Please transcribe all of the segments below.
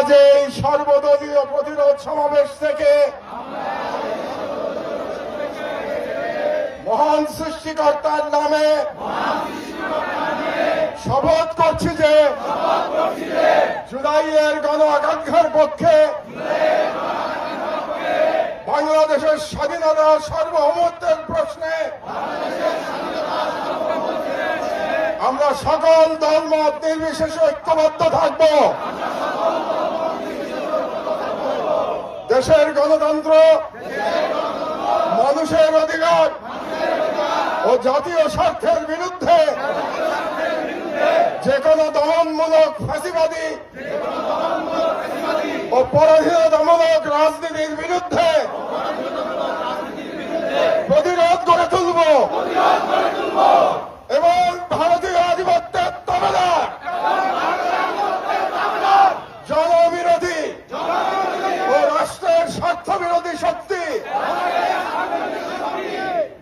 আজ এই সর্বদলীয় প্রতিরোধ সমাবেশ থেকে মহান সৃষ্টিকর্তার নামে শপথ করছি যে জুলাইয়ের গণ আকাঙ্ক্ষার পক্ষে বাংলাদেশের স্বাধীনতা সার্বভৌমত্বের প্রশ্নে আমরা সকল দলমত নির্বিশেষে ঐক্যবদ্ধ থাকব। দেশের গণতন্ত্র, মানুষের অধিকার ও জাতীয় স্বার্থের বিরুদ্ধে যে কোনো দমনমূলক ফাঁসিবাদী ও পরাধীনতামূলক রাজনীতির বিরুদ্ধে স্বার্থ বিরোধী শক্তি।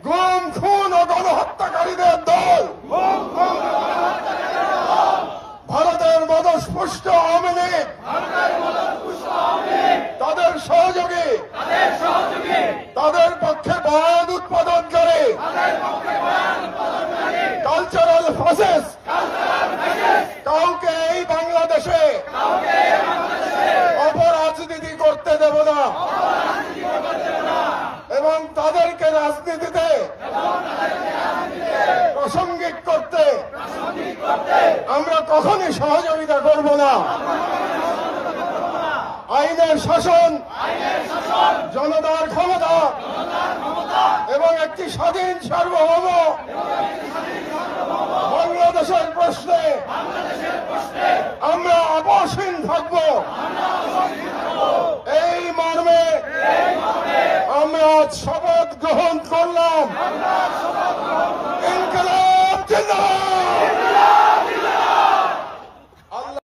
গুম, খুন ও গণহত্যাকারীদের দল। ভারতের মদস্পুষ্ট আওয়ামী লীগ। তাদের সহযোগী। তাদের না এবং তাদেরকে রাজনীতিতে প্রাসঙ্গিক করতে আমরা কখনই সহযোগিতা করব না। আইনের শাসন, জনতার ক্ষমতা এবং একটি স্বাধীন সার্বভৌম বাংলাদেশের প্রশ্নে আমরা অবসীন থাকব এই মর্মে আমরা আজ শপথ গ্রহণ করলাম।